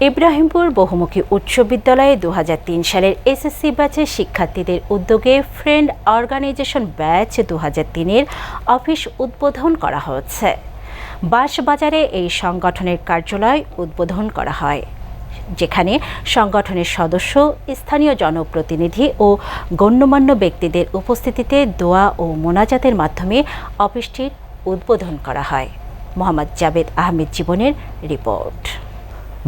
ইব্রাহিমপুর বহুমুখী উচ্চ বিদ্যালয়ে দু হাজার তিন সালের এসএসসি ব্যাচের শিক্ষার্থীদের উদ্যোগে ফ্রেন্ড অর্গানাইজেশন ব্যাচ দু তিনের অফিস উদ্বোধন করা হচ্ছে। বাঁশবাজারে এই সংগঠনের কার্যালয় উদ্বোধন করা হয়, যেখানে সংগঠনের সদস্য, স্থানীয় জনপ্রতিনিধি ও গণ্যমান্য ব্যক্তিদের উপস্থিতিতে দোয়া ও মোনাজাতের মাধ্যমে অফিসটির উদ্বোধন করা হয়। মোহাম্মদ জাবেদ আহমেদ জীবনের রিপোর্ট।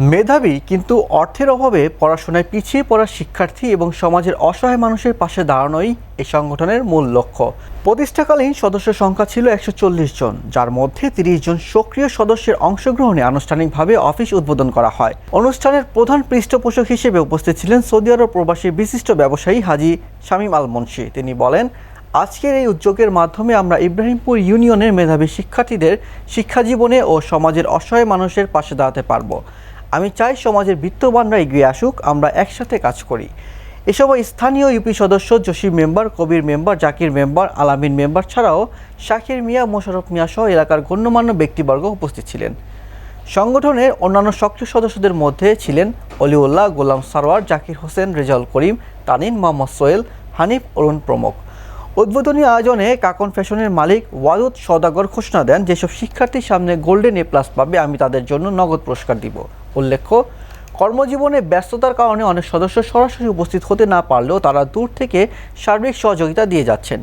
মেধাবী কিন্তু অর্থের অভাবে পড়াশোনায় পিছিয়ে পড়া শিক্ষার্থী এবং সমাজের অসহায় মানুষের পাশে দাঁড়ানোই এই সংগঠনের মূল লক্ষ্য। প্রতিষ্ঠাকালীন সদস্য সংখ্যা ছিল একশো চল্লিশ জন, যার মধ্যে তিরিশ জন সক্রিয় সদস্যের অংশগ্রহণে আনুষ্ঠানিকভাবে অফিস উদ্বোধন করা হয়। অনুষ্ঠানের প্রধান পৃষ্ঠপোষক হিসেবে উপস্থিত ছিলেন সৌদি আরব প্রবাসী বিশিষ্ট ব্যবসায়ী হাজি শামীম আল মুন্সি। তিনি বলেন, আজকের এই উদ্যোগের মাধ্যমে আমরা ইব্রাহিমপুর ইউনিয়নের মেধাবী শিক্ষার্থীদের শিক্ষাজীবনে ও সমাজের অসহায় মানুষের পাশে দাঁড়াতে পারব। আমি চাই সমাজের বিত্তবানরা এগিয়ে আসুক, আমরা একসাথে কাজ করি। এ সময় স্থানীয় ইউপি সদস্য, Jasim member, Kabir member, Zakir member, Alamin member ছাড়াও শাকির মিয়া মোশারফ মিয়া সহ এলাকার গণ্যমান্য ব্যক্তিবর্গ উপস্থিত ছিলেন। সংগঠনের অন্যান্য সক্রিয় সদস্যদের মধ্যে ছিলেন অলিউল্লাহ গোলাম সারোয়ার, জাকির হোসেন, রেজাউল করিম তানিন মোহাম্মদ সোহেল, হানিফ অরুণ প্রমুখ। উদ্বোধনী আয়োজনে কাকন ফ্যাশনের মালিক ওয়াদুদ সদাগর ঘোষণা দেন, যেসব শিক্ষার্থীর সামনে গোল্ডেন এ প্লাস পাবে, আমি তাদের জন্য নগদ পুরস্কার দিব। উল্লেখ্য, কর্মজীবনে ব্যস্ততার কারণে অনেক সদস্য সরাসরি উপস্থিত হতে না পারলেও তারা দূর থেকে সার্বিক সহযোগিতা দিয়ে যাচ্ছেন।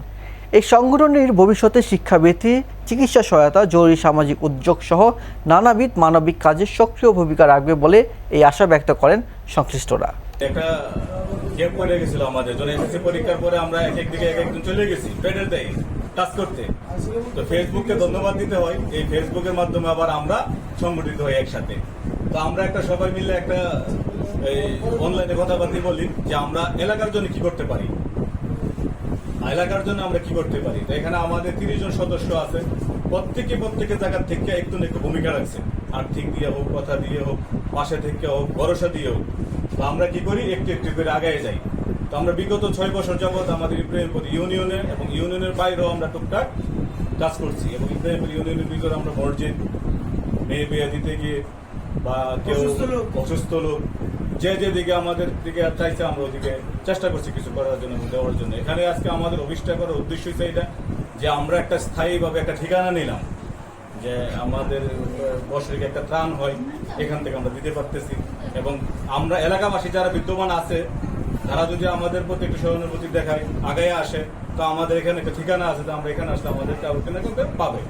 এই সংগঠনের ভবিষ্যতে শিক্ষাবৃত্তি, চিকিৎসা সহায়তা, জরুরি সামাজিক উদ্যোগ সহ নানাবিধ মানবিক কাজে সক্রিয় ভূমিকা রাখবে বলে এই আশা ব্যক্ত করেন সংশ্লিষ্টরা। টাচ করতে। তো ফেসবুককে ধন্যবাদ দিতে হয়, এই ফেসবুকের মাধ্যমে আবার আমরা সংগঠিত হই একসাথে। তো আমরা একটা সবাই মিলে একটা, এই অনলাইনে কথাবার্তা বলি যে আমরা এলাকার জন্য কি করতে পারি? এলাকার জন্য আমরা কি করতে পারি? তো এখানে আমাদের তিরিশ জন সদস্য আছে। প্রত্যেকে প্রত্যেকের জায়গার থেকে একটু একটু ভূমিকা রাখছে। আর্থিক দিয়ে হোক, কথা দিয়ে হোক, পাশে থেকে হোক, ভরসা দিয়ে হোক। তো আমরা কি করি? একটু একটু করে আগায় যাই। তো আমরা বিগত ছয় বছর যাবৎ আমাদের ইব্রাহিমপুর ইউনিয়নে এবং ইউনিয়নের বাইরেও আমরা টুকটাক কাজ করছি এবং ইব্রাহিমপুর ইউনিয়নের ভিতরে আমরা মসজিদ, মেয়ে বিয়ে দিতে গিয়ে বা কেউ অসুস্থ লোক যে যেদিকে আমাদের দিকে চাইছে আমরা ওদিকে চেষ্টা করছি কিছু করার জন্য দেওয়ার জন্য। এখানে আজকে আমাদের অভিষ্ঠা করার উদ্দেশ্য হচ্ছে এটা যে আমরা একটা স্থায়ীভাবে একটা ঠিকানা নিলাম যে আমাদের বছরিক একটা ত্রাণ হয় এখান থেকে আমরা দিতে পারতেছি। এবং আমরা এলাকাবাসী যারা বিদ্যমান আছে তারা যদি আমাদের প্রতি একটু সহানুভূতি দেখায় আগে আসে তো আমাদের এখানে একটা ঠিকানা আছে তো আমরা এখানে আসলে আমাদের কাউকে পাবে।